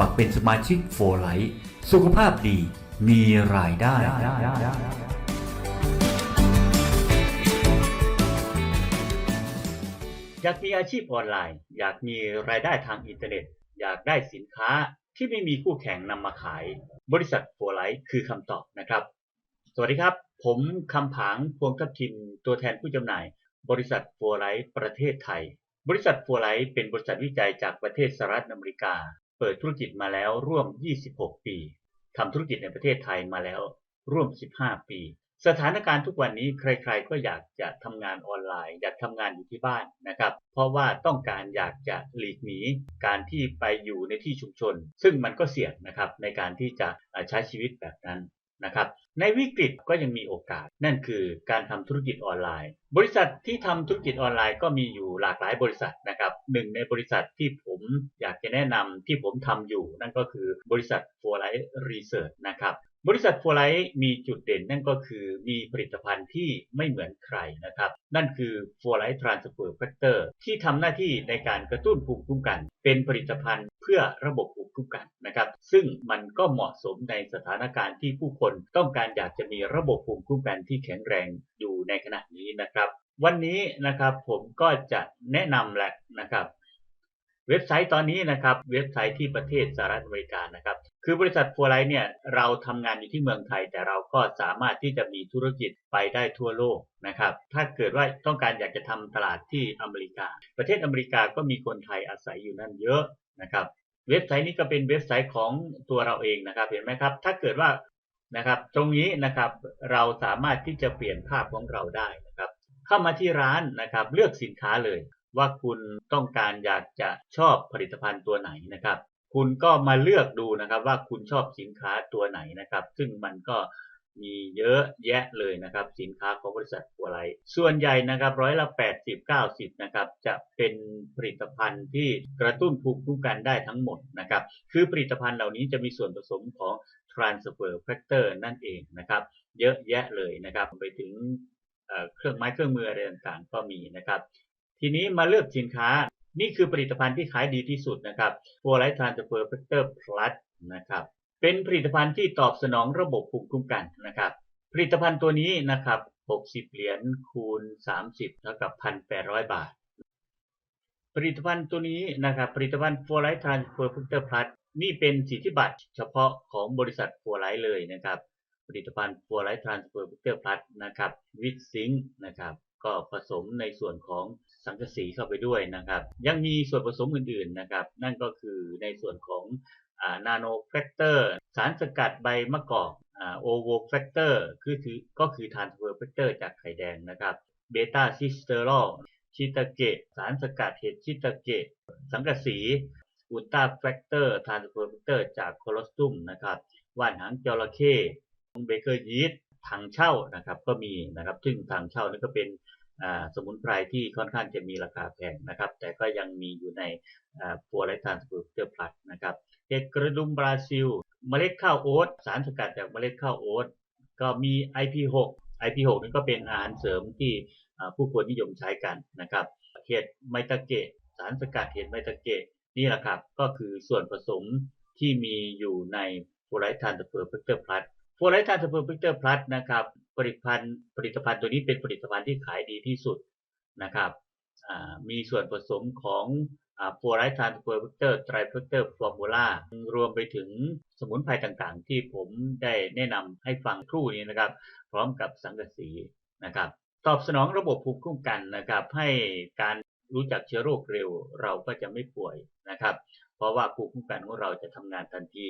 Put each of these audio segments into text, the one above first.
มัครเป็นสมาชิกโฟไลท์สุขภาพดีมีรายได้ อยากมีอาชีพออนไลน์ อยากมีรายได้ทางอินเทอร์เน็ต อยากได้สินค้าที่ไม่มีคู่แข่งนำมาขาย บริษัทโฟไลท์คือคำตอบนะครับ สวัสดีครับ ผมคำผางพวงทับทิมตัวแทนผู้จำหน่าย บริษัทโฟไลท์ประเทศไทยบริษัทโฟไลท์เป็นบริษัทวิจัยจากประเทศสหรัฐอเมริกา เปิดธุรกิจมาแล้วร่วม 26 ปีทำธุรกิจในประเทศไทยมาแล้วร่วม 15 ปี สถานการณ์ทุกวันนี้ใครๆ ก็อยากจะทำงานออนไลน์ อยากทำงานอยู่ที่บ้านนะครับ เพราะว่าต้องการอยากจะหลีกหนีการที่ไปอยู่ในที่ชุมชน ซึ่งมันก็เสี่ยงนะครับในการที่จะใช้ชีวิตแบบนั้น นะครับในวิกฤตก็ยังมีโอกาส นั่นคือการทำธุรกิจออนไลน์ บริษัทที่ทำธุรกิจออนไลน์ก็มีอยู่หลากหลายบริษัทนะครับหนึ่งในบริษัทที่ผมอยากจะแนะนำที่ผมทำอยู่ นั่นก็คือบริษัท For Life Research นะครับบริษัท For Life มีจุดเด่นนั่นก็คือมีผลิตภัณฑ์ที่ไม่เหมือนใครนะครับ นั่นคือ For Life Transfer Factor ที่ทำหน้าที่ในการกระตุ้นภูมิคุ้มกัน เป็นผลิตภัณฑ์ เพื่อระบบภูมิคุ้มกันนะครับ ซึ่งมันก็เหมาะสมในสถานการณ์ที่ผู้คนต้องการอยากจะมีระบบภูมิคุ้มกันที่แข็งแรงอยู่ในขณะนี้นะครับ วันนี้นะครับผมก็จะแนะนำแหละนะครับเว็บไซต์ตอนนี้นะครับเว็บไซต์ที่ประเทศสหรัฐอเมริกานะครับคือบริษัทฟัวไลท์เนี่ยเราทำงานอยู่ที่เมืองไทย แต่เราก็สามารถที่จะมีธุรกิจไปได้ทั่วโลกนะครับถ้าเกิดว่าต้องการอยากจะทำตลาดที่อเมริกา ประเทศอเมริกาก็มีคนไทยอาศัยอยู่นั่นเยอะ นะครับเว็บไซต์นี้ก็เป็นเว็บไซต์ของตัวเราเองนะครับ เห็นไหมครับ ถ้าเกิดว่านะครับ ตรงนี้นะครับเราสามารถที่จะเปลี่ยนภาพของเราได้นะครับ เข้ามาที่ร้านนะครับ เลือกสินค้าเลย ว่าคุณต้องการอยากจะชอบผลิตภัณฑ์ตัวไหนนะครับ คุณก็มาเลือกดูนะครับว่าคุณชอบสินค้าตัวไหนนะครับ ซึ่งมันก็ มีเยอะแยะเลยนะครับสินค้าของบริษัทบัวไลส่วนใหญ่นะครับร้อยละ 80 90 นะครับจะเป็นผลิตภัณฑ์ที่กระตุ้นภูมิคุ้มกันได้ทั้งหมดนะครับคือผลิตภัณฑ์เหล่านี้จะมีส่วนผสมของ transfer factor นั่นเองนะครับเยอะแยะเลยนะครับไปถึงเครื่องไม้เครื่องมืออะไรต่างๆก็มีนะครับ ทีนี้มาเลือกสินค้านี่คือผลิตภัณฑ์ที่ขายดีที่สุดนะครับ f o r l i g h t Transfer Factor Plus นะครับ เป็นผลิตภัณฑ์ที่ตอบสนองระบบภูมิคุ้มกันนะครับ ผลิตภัณฑ์ตัวนี้นะครับ 60 เหรียญคูณ 30 เท่ากับ 1,800 บาท ผลิตภัณฑ์ตัวนี้นะครับ ผลิตภัณฑ์ f o r l i g h t Transfer Factor Plus นี่เป็นสิทธิบัตรเฉพาะของบริษัท f o r l i g h t เลยนะครับ ผลิตภัณฑ์ f o r l i g h t Transfer Factor Plus นะครับ with zinc นะครับ ก็ผสมในส่วนของสังกะสีเข้าไปด้วยนะครับ ยังมีส่วนผสมอื่นๆนะครับ นั่นก็คือในส่วนของ นาโนแฟกเตอร์สารสกัดใบมะกอกโอโวแฟกเตอร์คือถือก็คือทานเฟอร์แฟกเตอร์จากไข่แดงนะครับเบต้าซิสเตอรอลชิตาเกะสารสกัดเห็ดชิตาเกะสังกะสีอุลตราแฟกเตอร์ทานเฟอร์แฟกเตอร์จากโคลอสตุมนะครับว่านหางจระเข้เบเกอร์ยีสต์ถังเช่านะครับก็มีนะครับซึ่งถังเช่านี่ก็เป็น สมุนไพรที่ค่อนข้างจะมีราคาแพงนะครับ แต่ก็ยังมีอยู่ในปัวไรทานสปูเตอร์พลัสนะครับเห็ดกระดุมบราซิล เมล็ดข้าวโอ๊ตสารสกัดจากเมล็ดข้าวโอ๊ตก็มี IP6 IP6 นี่ก็เป็นอาหารเสริมที่ผู้คนนิยมใช้กันนะครับเห็ดไมตาเกะสารสกัดเห็ดไมตาเกะนี่แหละครับก็คือส่วนผสมที่มีอยู่ในปัวไรทานสปูเตอร์พลัสโฟไลท์ทานสปอร์พิกเตอร์พลัสนะครับ ผลิตภัณฑ์ผลิตภัณฑ์ตัวนี้เป็นผลิตภัณฑ์ที่ขายดีที่สุดนะครับมีส่วนผสมของฟไลท์ทานสเปอร์พิกเตอร์ไตรพิกเตอร์ฟอร์มูล่ารวมไปถึงสมุนไพรต่างๆ ที่ผมได้แนะนำให้ฟังครู่นี้นะครับ พร้อมกับสังกะสีนะครับ ตอบสนองระบบภูมิคุ้มกันนะครับ ให้การรู้จักเชื้อโรคเร็วเราก็จะไม่ป่วยนะครับ เพราะว่าภูมิคุ้มกันของเราจะทำงานทันที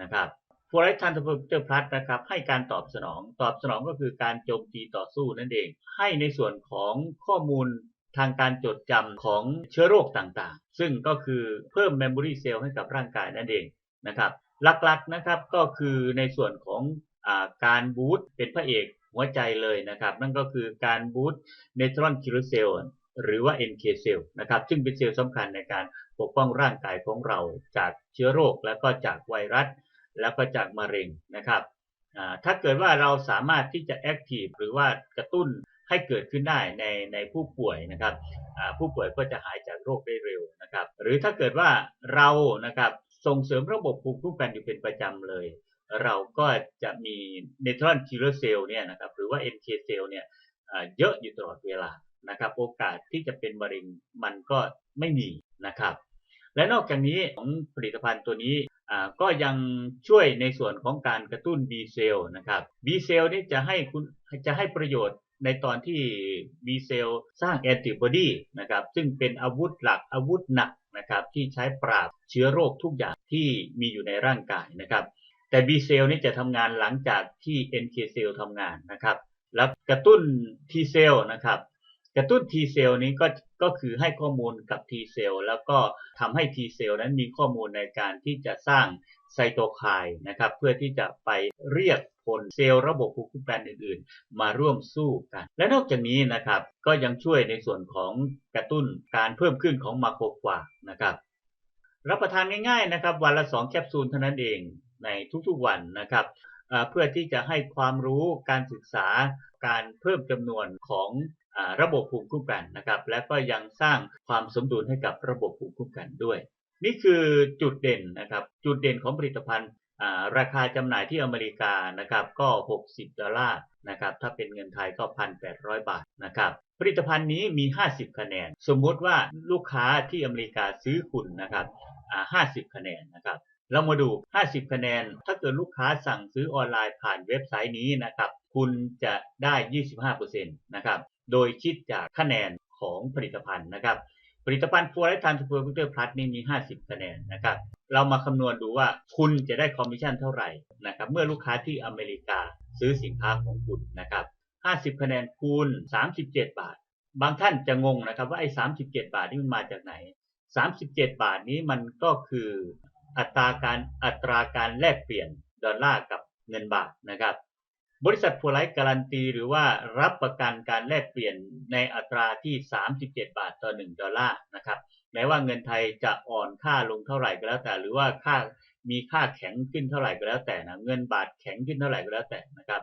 นะครับ ฟลอไรด์ทันเปอร์พลัสนะครับให้การตอบสนอง ตอบสนองก็คือการโจมตีต่อสู้นั่นเอง ให้ในส่วนของข้อมูลทางการจดจำของเชื้อโรคต่างๆ ซึ่งก็คือเพิ่มเมมโมรีเซลล์ให้กับร่างกายนั่นเองนะครับหลักๆนะครับก็คือในส่วนของอการบูตเป็นพระเอกหัวใจเลยนะครับ นั่นก็คือการบูตเนโทรอนคิลเซลล์หรือว่า NK เซลล์นะครับซึ่งเป็นเซลล์สำคัญในการปกป้องร่างกายของเราจากเชื้อโรคและก็จากไวรัส แล้วก็จากมะเร็งนะครับถ้าเกิดว่าเราสามารถที่จะแอคทีฟหรือว่ากระตุ้นให้เกิดขึ้นได้ในในผู้ป่วยนะครับผู้ป่วยก็จะหายจากโรคได้เร็วนะครับ หรือถ้าเกิดว่าเรานะครับส่งเสริมระบบภูมิคุ้มกันอยู่เป็นประจำเลย เราก็จะมี neuron killer cell เนี่ยนะครับหรือว่า NK cell เนี่ยเยอะอยู่ตลอดเวลานะครับ โอกาสที่จะเป็นมะเร็งมันก็ไม่มีนะครับ และนอกจากนี้ของผลิตภัณฑ์ตัวนี้ ก็ยังช่วยในส่วนของการกระตุ้น B เซลล์นะครับ B เซลล์นี่จะให้คุณจะให้ประโยชน์ในตอนที่ B เซลล์สร้างแอนติบอดีนะครับซึ่งเป็นอาวุธหลักอาวุธหนักนะครับที่ใช้ปราบเชื้อโรคทุกอย่างที่มีอยู่ในร่างกายนะครับ แต่ B เซลล์นี่จะทำงานหลังจากที่ NK เซลทำงานนะครับ แล้วกระตุ้น T เซลล์นะครับ กระตุ้น T เซลล์นี้ก็ก็คือให้ข้อมูลกับ T เซลล์แล้วก็ทำให้ T เซลล์นั้นมีข้อมูลในการที่จะสร้างไซโตไคน์นะครับ เพื่อที่จะไปเรียกผลเซลล์ระบบภูมิคุ้มกันอื่นๆ มาร่วมสู้กัน และนอกจากนี้นะครับก็ยังช่วยในส่วนของกระตุ้นการเพิ่มขึ้นของมาโครฟาจนะครับ รับประทานง่ายๆนะครับ วันละ 2 แคปซูลเท่านั้นเองในทุกๆวันนะครับเพื่อที่จะให้ความรู้การศึกษาการเพิ่มจำนวนของ ระบบภูมิคุ้มกันนะครับ และก็ยังสร้างความสมดุลให้กับระบบภูมิคุ้มกันด้วย นี่คือจุดเด่นนะครับ จุดเด่นของผลิตภัณฑ์ราคาจำหน่ายที่อเมริกานะครับก็ 60 ดอลลาร์นะครับถ้าเป็นเงินไทยก็ 1,800 บาทนะครับผลิตภัณฑ์นี้มี 50 คะแนน สมมติว่าลูกค้าที่อเมริกาซื้อคุณนะครับอ่า50 คะแนนนะครับเรามาดู 50 คะแนน ถ้าเกิดลูกค้าสั่งซื้อออนไลน์ผ่านเว็บไซต์นี้นะครับ คุณจะได้ 25%นะครับ โดยคิดจากคะแนนของผลิตภัณฑ์นะครับ ผลิตภัณฑ์ฟัวไลท์ทานสเปอร์พิเตอร์พลัสนี่มี 50 คะแนนนะครับ เรามาคำนวณดูว่าคุณจะได้คอมมิชชั่นเท่าไหร่นะครับ เมื่อลูกค้าที่อเมริกาซื้อสินค้าของคุณนะครับ 50 คะแนนคูณ 37 บาท บางท่านจะงงนะครับว่าไอ้ 37 บาทนี่มันมาจากไหน 37 บาทนี้มันก็คืออัตราการอัตราการแลกเปลี่ยนดอลลาร์กับเงินบาทนะครับ บริษัทฟัวไลท์การันตี หรือว่ารับประกันการแลกเปลี่ยนในอัตราที่ 37 บาทต่อ 1 ดอลลาร์นะครับแม้ว่าเงินไทยจะอ่อนค่าลงเท่าไหร่ก็แล้วแต่ หรือว่าค่ามีค่าแข็งขึ้นเท่าไหร่ก็แล้วแต่นะเงินบาทแข็งขึ้นเท่าไหร่ก็แล้วแต่นะครับ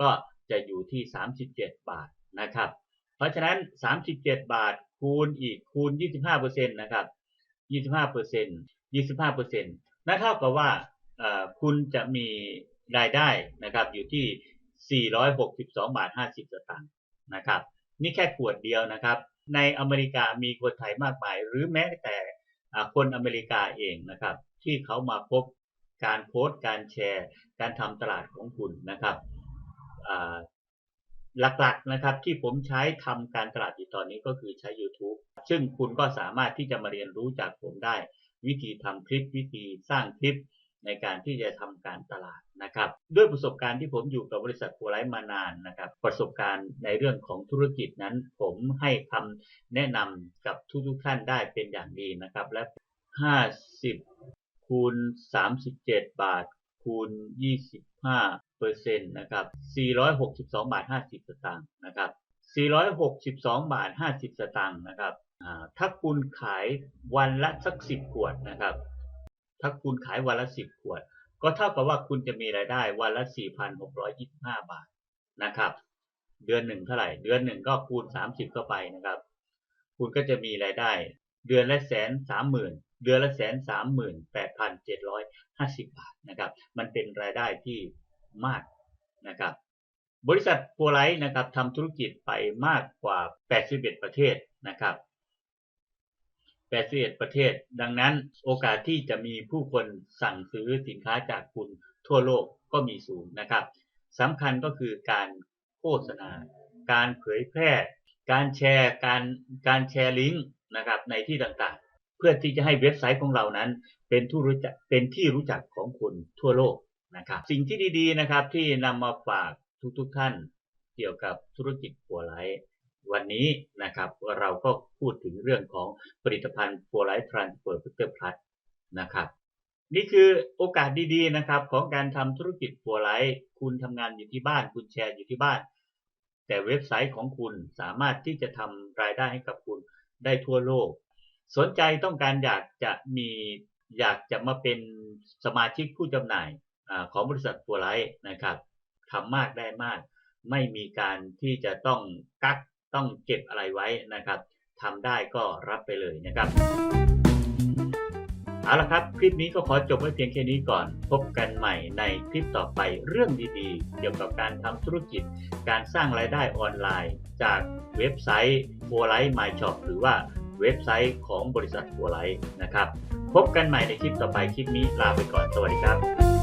ก็จะอยู่ที่ 37 บาทนะครับ เพราะฉะนั้น 37 บาทคูณอีกคูณ 25%นะครับ25% 25%นั่นเท่ากับว่าคุณจะมี รายได้นะครับอยู่ที่ 462 บาท 50 สตางค์นะครับ นี่แค่ขวดเดียวนะครับ ในอเมริกามีคนไทยมากมาย หรือแม้แต่คนอเมริกาเองนะครับ ที่เขามาพบการโพสต์การแชร์ การทำตลาดของคุณนะครับหลักๆนะครับที่ผมใช้ทำการตลาดอยู่ตอนนี้ก็คือใช้ YouTube ซึ่งคุณก็สามารถที่จะมาเรียนรู้จากผมได้ วิธีทำคลิปวิธีสร้างคลิป ในการที่จะทำการตลาดนะครับด้วยประสบการณ์ที่ผมอยู่กับบริษัทโฟไลท์มานานนะครับ ประสบการณ์ในเรื่องของธุรกิจนั้น ผมให้คำแนะนำกับทุกๆท่านได้เป็นอย่างดีนะครับและ 50 คูณ 37 บาท คูณ 25เปอร์เซ็นต์นะครับ462 บาท 50 สตางค์นะครับ462 บาท 50 สตางค์นะครับถ้าคุณขายวันละสักสิบขวดนะครับ ถ้าคุณขายวันละสิบขวด ก็เท่ากับว่าคุณจะมีรายได้วันละ4,625บห้าบาทนะครับ เดือนหนึ่งเท่าไหร่ เดือนหนึ่งก็คูณ30เข้าไปนะครับ คุณก็จะมีรายได้ เดือนละแสนสามหมื่นเดือนละแสนสามหมื่นแปดพันเจ็ดร้อยห้าสิบบาทนะครับ มันเป็นรายได้ที่มากนะครับ บริษัทโฟไลท์นะครับทำธุรกิจไปมากกว่า 81 ประเทศนะครับ 81 ประเทศ ดังนั้นโอกาสที่จะมีผู้คนสั่งซื้อสินค้าจากคุณทั่วโลกก็มีสูงนะครับสำคัญก็คือการโฆษณา การเผยแพร่ การแชร์ การการแชร์ลิงก์นะครับในที่ต่างๆ เพื่อที่จะให้เว็บไซต์ของเรานั้น เป็นที่รู้จักเป็นที่รู้จักของคนทั่วโลกนะครับ สิ่งที่ดีๆนะครับที่นำมาฝากทุกๆท่านเกี่ยวกับธุรกิจหัวไลท์ วันนี้นะครับเราก็พูดถึงเรื่องของผลิตภัณฑ์โฟไลท์ทรานสเฟอร์ฟิเตอร์พลัสนะครับนี่คือโอกาสดีๆนะครับของการทำธุรกิจโฟไลท์คุณทำงานอยู่ที่บ้าน คุณแชร์อยู่ที่บ้าน แต่เว็บไซต์ของคุณสามารถที่จะทำรายได้ให้กับคุณได้ทั่วโลก สนใจต้องการอยากจะมีอยากจะมาเป็นสมาชิกผู้จำหน่ายอของบริษัทโฟไลท์นะครับทำมากได้มาก ไม่มีการที่จะต้องกัก ต้องเก็บอะไรไว้นะครับทำได้ก็รับไปเลยนะครับเอาละครับ คลิปนี้ก็ขอจบไว้เพียงแค่นี้ก่อน พบกันใหม่ในคลิปต่อไปเรื่องดีๆ เกี่ยวกับการทำธุรกิจ การสร้างรายได้ออนไลน์ จากเว็บไซต์ f o r l i g h t My Shop หรือว่าเว็บไซต์ของบริษัท f o r l i g h t นะครับ พบกันใหม่ในคลิปต่อไปคลิปนี้ลาไปก่อน สวัสดีครับ